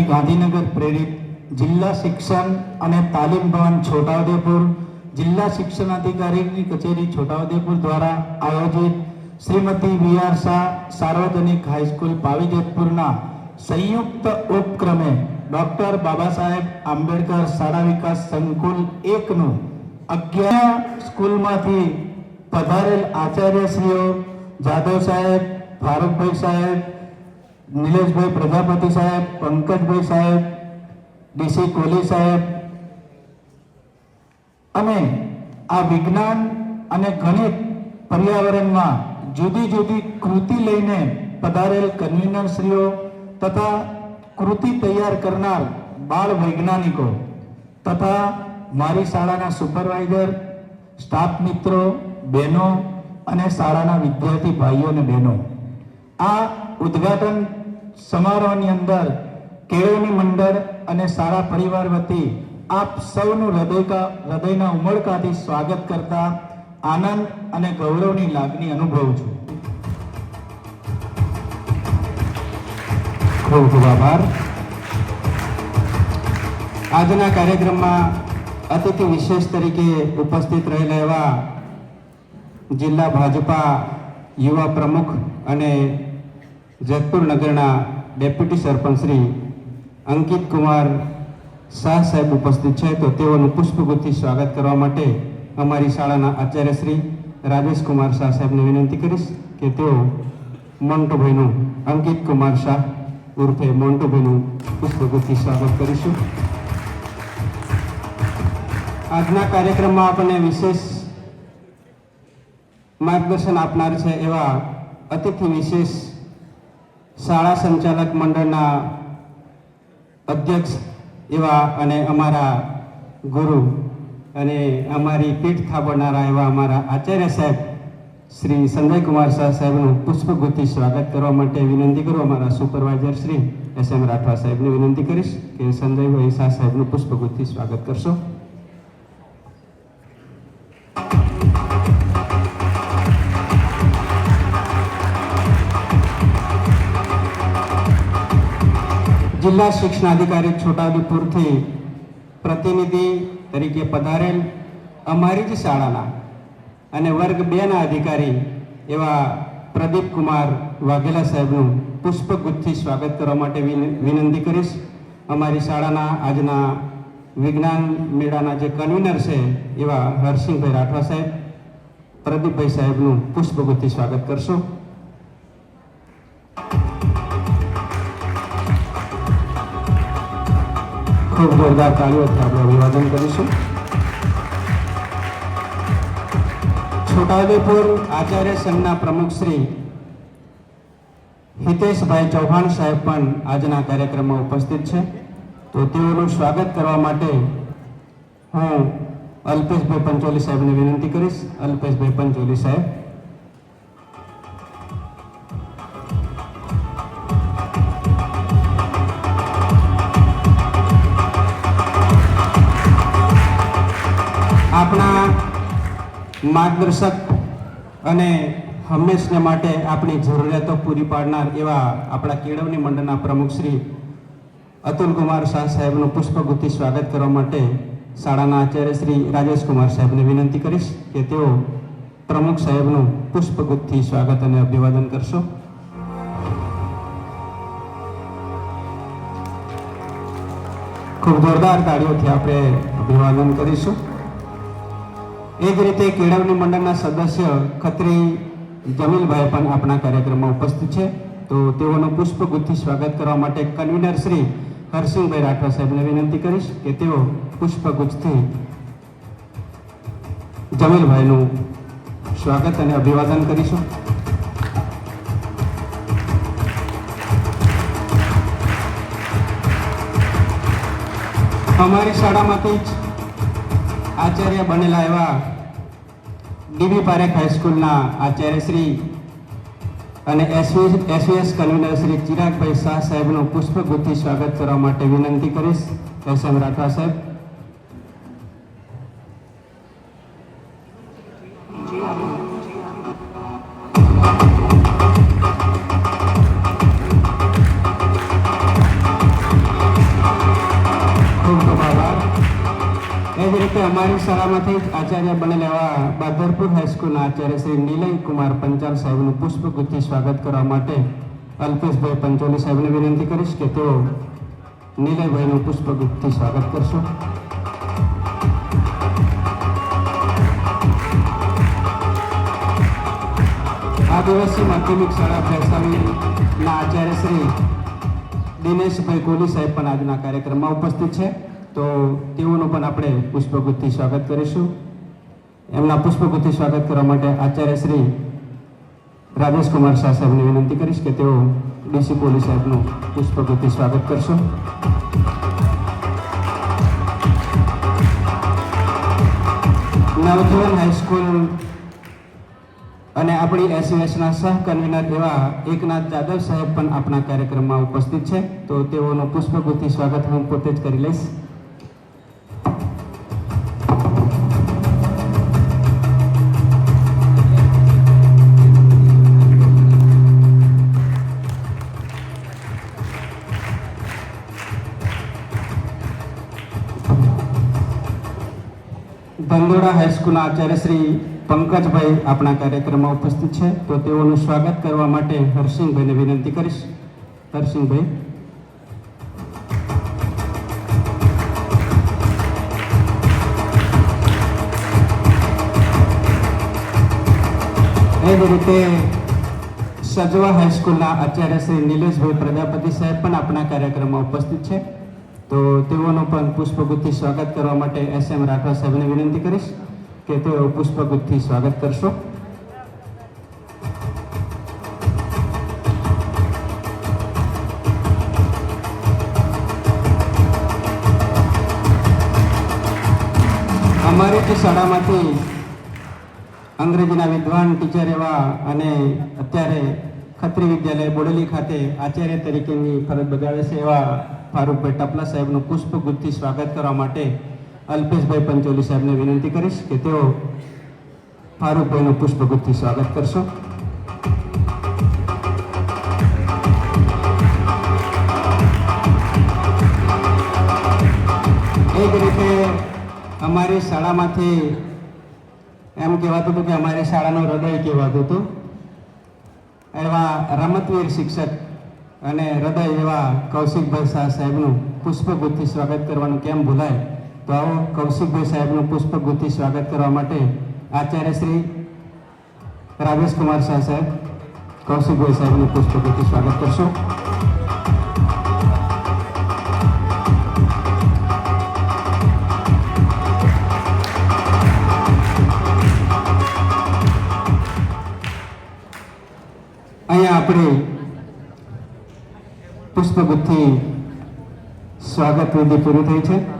અને ગાંધીનગર પ્રેરિત જિલ્લા શિક્ષણ અને તાલીમ ભવન છોટાઉદેપુર જિલ્લા શિક્ષણાધિકારીની કચેરી છોટાઉદેપુર દ્વારા આયોજિત શ્રીમતી વી આર શાહ સાર્વજનિક હાઈસ્કૂલ પાવીજેતપુરના સંયુક્ત ઉપક્રમે ડોક્ટર બાબા સાહેબ આંબેડકર શાળા વિકાસ સંકુલ એકનું અગિયાર સ્કૂલમાંથી પધારેલ આચાર્યશ્રીઓ જાદવ સાહેબ, ફારૂકભાઈ સાહેબ નિલેશભાઈ પ્રજાપતિ સાહેબ, પંકજભાઈ સાહેબ, ડીસી કોહલી સાહેબ. અને આ વિજ્ઞાન અને ગણિત પર્યાવરણમાં જુદી જુદી કૃતિ લઈને પધારેલ કન્વીનરશ્રીઓ તથા કૃતિ તૈયાર કરનાર બાળ વૈજ્ઞાનિકો તથા મારી શાળાના સુપરવાઇઝર, સ્ટાફ મિત્રો, બહેનો અને શાળાના વિદ્યાર્થી ભાઈઓ અને બહેનો. આ ઉદ્ઘાટન સમારોહની અંદર કેળવણી મંડળ અને સારા પરિવાર વતી આપ સૌનું હૃદયકા હૃદયના ઉમળકાથી સ્વાગત કરતા આનંદ અને ગૌરવની લાગણી અનુભવું છું. ખૂબ ખૂબ આભાર. આજના કાર્યક્રમમાં અતિથિ વિશેષ તરીકે ઉપસ્થિત રહેલા એવા જિલ્લા ભાજપા યુવા પ્રમુખ અને જેતપુર નગરના ડેપ્યુટી સરપંચ શ્રી અંકિત કુમાર શાહ સાહેબ ઉપસ્થિત છે, તો તેઓનું પુષ્પગુચ્છથી સ્વાગત કરવા માટે અમારી શાળાના આચાર્ય શ્રી રાજેશ કુમાર શાહ સાહેબને વિનંતી કરીશ કે તેઓ મોન્ટુભાઈનું અંકિત કુમાર શાહ ઉર્ફે મોન્ટુભાઈનું પુષ્પગુચ્છથી સ્વાગત કરીશું. આજના કાર્યક્રમમાં આપણને વિશેષ માર્ગદર્શન આપનાર છે એવા અતિથિ વિશેષ શાળા સંચાલક મંડળના અધ્યક્ષ એવા અને અમારા ગુરુ અને અમારી પીઠ થાબડનારા એવા અમારા આચાર્ય સાહેબ શ્રી સંજયકુમાર શાહ સાહેબનું પુષ્પગુથી સ્વાગત કરવા માટે વિનંતી કરું. અમારા supervisor Shri S M Rathwa સાહેબને વિનંતી કરીશ કે સંજયભાઈ શાહ સાહેબનું પુષ્પગુથી સ્વાગત કરશો. જિલ્લા શિક્ષણાધિકારી છોટાઉદેપુરથી પ્રતિનિધિ તરીકે પધારેલ અમારી જ શાળાના અને વર્ગ બેના અધિકારી એવા પ્રદીપ કુમાર વાઘેલા સાહેબનું પુષ્પગુચ્છથી સ્વાગત કરવા માટે વિન- વિનંતી કરીશ. અમારી શાળાના આજના વિજ્ઞાન મેળાના જે કન્વીનર છે એવા હરસિંહભાઈ રાઠવા સાહેબ, પ્રદીપભાઈ સાહેબનું પુષ્પગુચ્છથી સ્વાગત કરશો. ખૂબ જોરદાર તાળીઓથી આપણે અભિવાદન કરીશું. છોટાઉદેપુર આચાર્ય સંઘના પ્રમુખ શ્રી હિતેશભાઈ ચૌહાણ સાહેબ પણ આજના કાર્યક્રમમાં ઉપસ્થિત છે. તો તેઓનું સ્વાગત કરવા માટે હું અલ્પેશભાઈ પંચોલી સાહેબને વિનંતી કરીશ. અલ્પેશભાઈ પંચોલી સાહેબ. માર્ગદર્શક અને હંમેશને માટે આપણી જરૂરિયાતો પૂરી પાડનાર એવા આપણા કેળવણી મંડળના પ્રમુખ શ્રી અતુલ કુમાર શાહ સાહેબનું પુષ્પગુચ્છથી સ્વાગત કરવા માટે શાળાના આચાર્ય શ્રી રાજેશ કુમાર સાહેબને વિનંતી કરીશ કે તેઓ પ્રમુખ સાહેબનું પુષ્પગુચ્છથી સ્વાગત અને અભિવાદન કરશો. ખૂબ જોરદાર તાળીઓથી આપણે અભિવાદન કરીશું. એ જ રીતે કેળવણી મંડળના સદસ્ય ખત્રી જમીલભાઈ પણ આપણા કાર્યક્રમમાં ઉપસ્થિત છે. તો તેઓનું પુષ્પગુચ્છથી સ્વાગત કરવા માટે કન્વીનર શ્રી હરસિંહભાઈ રાઠવા સાહેબને વિનંતી કરીશ કે તેઓ પુષ્પગુચ્છથી જમીલભાઈનું સ્વાગત અને અભિવાદન કરીશું. અમારી શાળામાંથી જ આચાર્ય બનેલા એવા ડીબી પારેખ હાઈસ્કૂલના આચાર્ય શ્રી અને SV SVS convener Shri Chiragbhai Shah સાહેબનું પુષ્પગુચ્છથી સ્વાગત કરવા માટે વિનંતી કરીશ. એસ રાઠવા સાહેબ. રીતે અમારી શાળામાંથી આચાર્ય બનેલ બાદરપુર હાઈસ્કૂલના આચાર્ય શ્રી નિલય પંચાલ સાહેબનું પુષ્પગુથથી સ્વાગત કરવા માટે અલ્પેશભાઈ પંચોલી સાહેબને વિનંતી કરીશ કે તેઓ નિલયભાઈનું પુષ્પગુથથી સ્વાગત કરશો. આદિવાસી માધ્યમિક શાળા ભેસાવીના આચાર્ય શ્રી દિનેશભાઈ કોહલી સાહેબ પણ આજના કાર્યક્રમમાં ઉપસ્થિત છે. તો તેઓનું પણ આપણે પુષ્પગુથથી સ્વાગત કરીશું. એમના પુષ્પગુથથી સ્વાગત કરવા માટે આચાર્ય શ્રી રાજેશકુમાર શાહ સાહેબને વિનંતી કરીશ કે તેઓ ડીસી પોલીસ સાહેબનું પુષ્પગુથથી સ્વાગત કરશો. નવજીવન હાઈસ્કૂલ અને આપણી એસયુએસના સહ કન્વીનર એવા એકનાથ જાદવ સાહેબ પણ આપણા કાર્યક્રમમાં ઉપસ્થિત છે. તો તેઓનું પુષ્પગુથથી સ્વાગત હું પોતે જ કરી લઈશ. ધંધોડા હાઈસ્કૂલના આચાર્ય શ્રી પંકજભાઈ આપણા કાર્યક્રમમાં ઉપસ્થિત છે. તો તેઓનું સ્વાગત કરવા માટે હરસિંહભાઈને વિનંતી કરીશ. હરસિંહભાઈ. એ જ રીતે સજવા હાઈસ્કૂલના આચાર્ય શ્રી નિલેશભાઈ પ્રજાપતિ સાહેબ પણ આપણા કાર્યક્રમમાં ઉપસ્થિત છે. તો તેઓનું પણ પુષ્પગુથથી સ્વાગત કરવા માટે એસ રાઠવા સાહેબને વિનંતી કરીશ કે તેઓ પુષ્પગુથથી સ્વાગત કરશો. અમારી જે શાળામાંથી અંગ્રેજીના વિદ્વાન ટીચર એવા અને અત્યારે ખત્રી વિદ્યાલય બોડેલી ખાતે આચાર્ય તરીકેની ફરજ બજાવે છે એવા ફારૂકભાઈ ટપલા સાહેબનું પુષ્પગુથથી સ્વાગત કરવા માટે અલ્પેશભાઈ પંચોલી સાહેબને વિનંતી કરીશ કે તેઓ ફારૂકભાઈનું પુષ્પગુથથી સ્વાગત કરશો. એક રીતે અમારી શાળામાંથી એમ કહેવાતું હતું કે અમારી શાળાનું હૃદય કહેવાતું હતું. એવા રમતવીર શિક્ષક અને હૃદય એવા કૌશિકભાઈ શાહ સાહેબનું પુષ્પગુથથી સ્વાગત કરવાનું કેમ ભૂલાય? તો આવો કૌશિકભાઈ સાહેબનું પુષ્પગુથથી સ્વાગત કરવા માટે આચાર્ય શ્રી રાજેશકુમાર શાહ સાહેબ, કૌશિકભાઈ સાહેબનું પુષ્પગુથથી સ્વાગત કરશો. અહીંયા આપણે પુષ્પગુથથી સ્વાગત વિધિ પૂરી થઈ છે.